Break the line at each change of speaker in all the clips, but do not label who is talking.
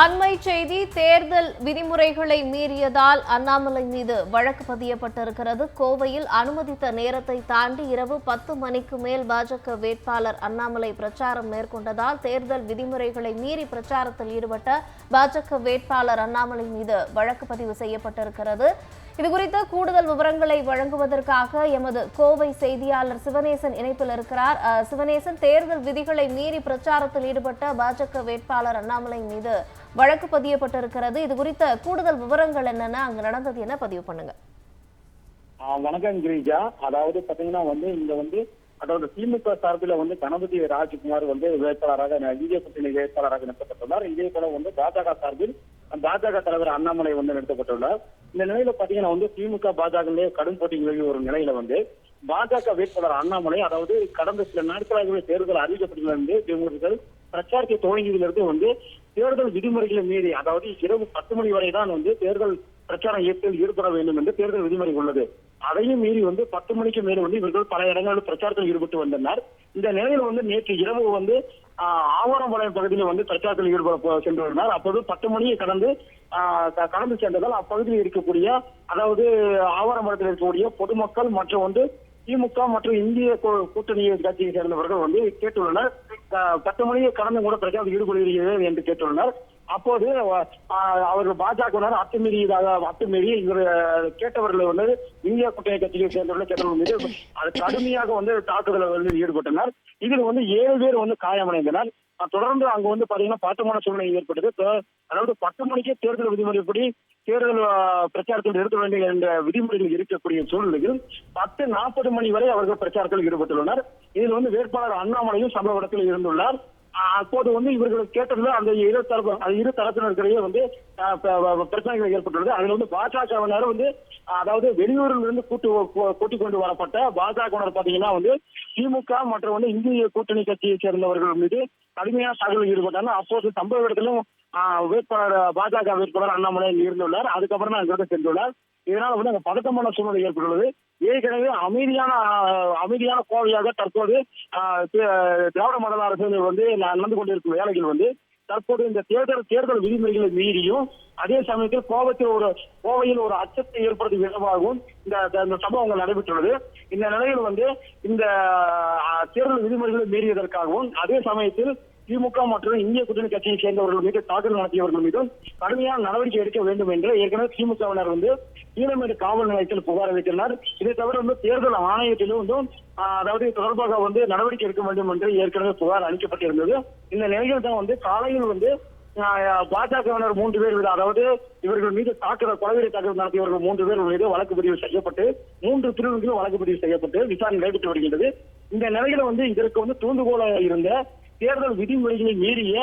அண்மை செய்தி தேர்தல் விதிமுறைகளை மீறியதால் அண்ணாமலை மீது வழக்கு பதியப்பட்டிருக்கிறது. கோவையில் அனுமதித்த நேரத்தை தாண்டி இரவு பத்து மணிக்கு மேல் பாஜக வேட்பாளர் அண்ணாமலை பிரச்சாரம் மேற்கொண்டதால் தேர்தல் விதிமுறைகளை மீறி பிரச்சாரத்தில் ஈடுபட்ட பாஜக வேட்பாளர் அண்ணாமலை மீது வழக்கு பதிவு செய்யப்பட்டிருக்கிறது. இது குறித்து கூடுதல் விவரங்களை வழங்குவதற்காக எமது கோவை செய்தியாளர் சிவனேசன் இணைப்பில் இருக்கிறார். அஹ், சிவனேசன் தேர்தல் விதிகளை மீறி பிரச்சாரத்தில் ஈடுபட்ட பாஜக வேட்பாளர் அண்ணாமலை மீது வழக்கு பதியப்பட்டிருக்கிறது. இது குறித்த கூடுதல் விவரங்கள் என்னென்ன அங்கு நடந்தது என்ன பதிவு பண்ணுங்க.
வணக்கம் கிரிஜா. அதாவது பாத்தீங்கன்னா வந்து இங்க வந்து அதாவது திமுக சார்பில் வந்து கணபதி ராஜ்குமார் வந்து வேட்பாளராக இந்திய கூட்டணி வேட்பாளராக நிறுத்தப்பட்டுள்ளார் இதே போல வந்து பாஜக சார்பில் பாஜக தலைவர் அண்ணாமலை வந்து நிறுத்தப்பட்டுள்ளார். இந்த நிலையில பாத்தீங்கன்னா வந்து திமுக பாஜக கடும் போட்டி நிலவி ஒரு நிலையில வந்து பாஜக வேட்பாளர் அண்ணாமலை அதாவது கடந்த சில நாட்களாகவே தேர்தல் அறிவிக்கப்பட்டிருந்து திமுகர்கள் பிரச்சாரத்தை துவங்கியதிலிருந்து வந்து தேர்தல் விதிமுறைகளை மீறி அதாவது இரவு பத்து மணி வரை தான் வந்து தேர்தல் பிரச்சார இயக்கத்தில் ஈடுபட வேண்டும் என்று தேர்தல் விதிமுறை உள்ளது. அதையும் மீறி வந்து பத்து மணிக்கு மேல் வந்து இவர்கள் பல இடங்களில் பிரச்சாரத்தில் ஈடுபட்டு வந்தனர். இந்த நிலையில் வந்து நேற்று இரவு வந்து ஆஹ், ஆவரம்பாளையம் பகுதியில் வந்து பிரச்சாரத்தில் ஈடுபட சென்றிருந்தார். அப்போது பத்து மணியை கடந்து ஆஹ், கடந்து சென்றதால் அப்பகுதியில் இருக்கக்கூடிய அதாவது ஆவரம்பாளையத்தில் இருக்கக்கூடிய பொதுமக்கள் மற்றும் வந்து திமுக மற்றும் இந்திய கூட்டணி கட்சியை சேர்ந்தவர்கள் வந்து கேட்டுள்ளனர். பத்து மணியை கடந்து கூட பிரச்சாரத்தில் ஈடுபடுகிறீர்கள் என்று கேட்டுள்ளனர். அப்போது அவர்கள் பாஜக அத்துமீறியதாக அத்துமீறி இவர் கேட்டவர்கள் வந்து இந்திய கூட்டணி கட்சியை சேர்ந்தவர்கள் கேட்டவர்கள் மீது அது கடுமையாக வந்து தாக்குதலில் ஈடுபட்டனர். இதில் வந்து ஏழு பேர் வந்து காயமடைந்தனர். தொடர்ந்து அங்க வந்து பாத்தீங்கன்னா பதட்டமான சூழ்நிலை ஏற்பட்டது. அதாவது பத்து மணிக்கே தேர்தல் விதிமுறைப்படி தேர்தல் பிரச்சாரத்தில் நிறுத்த வேண்டும் என்ற விதிமுறைகள் இருக்கக்கூடிய சூழ்நிலையில் பத்து நாற்பது மணி வரை அவர்கள் பிரச்சாரத்தில் ஈடுபட்டுள்ளனர். இதில் வந்து வேட்பாளர் அண்ணாமலையும் சம்பவ இடத்தில் இருந்துள்ளார். அப்போது வந்து இவர்கள் கேட்டதுல அந்த இரு தரப்பு அந்த இரு தரப்பினருக்கிடையே வந்து பிரச்சனைகள் ஏற்பட்டுள்ளது. அதில் வந்து பாஜகவினர் வந்து அதாவது வெளியூரில் இருந்து கூட்டு கூட்டிக் கொண்டு வரப்பட்ட பாஜகவினர் பாத்தீங்கன்னா வந்து திமுக மற்றும் வந்து இந்திய கூட்டணி கட்சியை சேர்ந்தவர்கள் மீது கடுமையான தாக்குதலில் ஈடுபட்டாங்க. அப்போது சம்பவ இடத்திலும் வேட்பாளர் பாஜக வேட்பாளர் அண்ணாமலை இருந்துள்ளார் அதுக்கப்புறம் தான் அங்கிருந்து சென்றுள்ளார். இதனால வந்து அங்க பதட்டமான சூழ்நிலை ஏற்பட்டுள்ளது. ஏற்கனவே அமைதியான அமைதியான கோவையாக தற்போது திராவிட மண்டல அரசு வந்து நடந்து கொண்டிருக்கும் வேலைகள் வந்து தற்போது இந்த தேர்தல் தேர்தல் விதிமுறைகளை மீறியும் அதே சமயத்தில் கோபத்தில் ஒரு கோவையில் ஒரு அச்சத்தை ஏற்படுத்தும் விதமாகவும் இந்த இந்த சம்பவங்கள் நடைபெற்றுள்ளது. இந்த நிலையில் வந்து இந்த தேர்தல் விதிமுறைகளை மீறியதற்காகவும் அதே சமயத்தில் திமுக மற்றும் இந்திய கூட்டணி கட்சியை சேர்ந்தவர்கள் மீது தாக்குதல் நடத்தியவர்கள் மீதும் கடுமையான நடவடிக்கை எடுக்க வேண்டும் என்று ஏற்கனவே திமுகவினர் வந்து ஈழமேடு காவல் நிலையத்தில் புகார் அளித்துள்ளனர். இதை தவிர வந்து தேர்தல் ஆணையத்திலும் வந்து அதாவது தொடர்பாக வந்து நடவடிக்கை எடுக்க வேண்டும் என்று ஏற்கனவே புகார் அளிக்கப்பட்டிருந்தது. இந்த நிலையில் தான் வந்து காலையில் வந்து ஆஹ், பாஜகவினர் மூன்று பேர் மீது அதாவது இவர்கள் மீது தாக்குதல் கொலைவெறி தாக்குதல் நடத்தியவர்கள் மூன்று பேர் மீது வழக்கு பதிவு செய்யப்பட்டு மூன்று பிரிவுகளும் வழக்கு பதிவு செய்யப்பட்டு விசாரணை நடைபெற்று வருகின்றது. இந்த நிலையில வந்து இதற்கு வந்து தூண்டுகோலாக இருந்த தேர்தல் விதிமுறைகளை மீறிய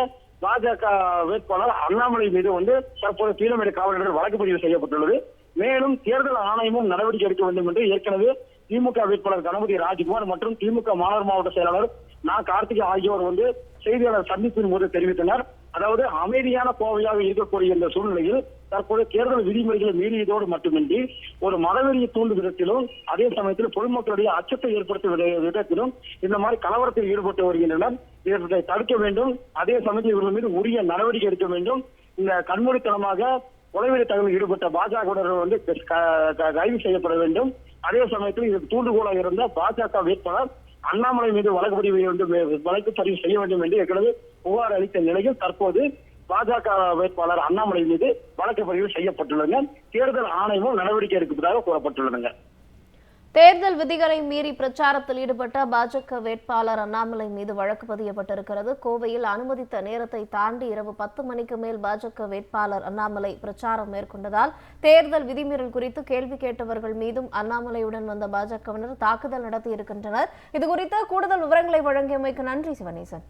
பாஜக வேட்பாளர் அண்ணாமலை மீது வந்து தற்போது கீழமேடு காவலர்கள் வழக்கு பதிவு செய்யப்பட்டுள்ளது. மேலும் தேர்தல் ஆணையமும் நடவடிக்கை எடுக்க வேண்டும் என்று ஏற்கனவே திமுக வேட்பாளர் கணபதி ராஜ்குமார் மற்றும் திமுக மாநகர் மாவட்ட செயலாளர் நா கார்த்திகை ஆகியோர் வந்து செய்தியாளர் சந்திப்பின் போது தெரிவித்தனர். அதாவது அமைதியான கோவையாக இருக்கக்கூடிய இந்த சூழ்நிலையில் தற்போது தேர்தல் விதிமுறைகளை மீறியதோடு மட்டுமின்றி ஒரு மதவெறியை தூண்டும் விதத்திலும் அதே சமயத்தில் பொதுமக்களுடைய அச்சத்தை ஏற்படுத்தும் விதத்திலும் இந்த மாதிரி கலவரத்தில் ஈடுபட்டு வருகின்றனர் இவர்களை தடுக்க வேண்டும். அதே சமயத்தில் இவர்கள் மீது உரிய நடவடிக்கை எடுக்க வேண்டும். இந்த கண்மூடித்தனமாக கொலைவெறி தகவல் ஈடுபட்ட பாஜகவினர் வந்து க- கைது செய்யப்பட வேண்டும். அதே சமயத்தில் இது தூண்டுகோலாக இருந்த பாஜக வேட்பாளர் அண்ணாமலை மீது வழக்கு பதிவு வேண்டும் வழக்கு பதிவு செய்ய வேண்டும் என்று ஏற்கனவே புகார் அளித்த நிலையில் தற்போது பாஜக வேட்பாளர் அண்ணாமலை மீது வழக்கு பதிவு செய்யப்பட்டுள்ளன தேர்தல் ஆணையமும் நடவடிக்கை எடுப்பதாக கூறப்பட்டுள்ளதுங்க.
தேர்தல் விதிகளை மீறி பிரச்சாரத்தில் ஈடுபட்ட பாஜக வேட்பாளர் அண்ணாமலை மீது வழக்கு பதியப்பட்டிருக்கிறது. கோவையில் அனுமதித்த நேரத்தை தாண்டி இரவு பத்து மணிக்கு மேல் பாஜக வேட்பாளர் அண்ணாமலை பிரச்சாரம் மேற்கொண்டதால் தேர்தல் விதிமீறல் குறித்து கேள்வி கேட்டவர்கள் மீதும் அண்ணாமலையுடன் வந்த பாஜகவினர் தாக்குதல் நடத்தியிருக்கின்றனர். இதுகுறித்த கூடுதல் விவரங்களை வழங்கியமைக்கு நன்றி சிவனேசன்.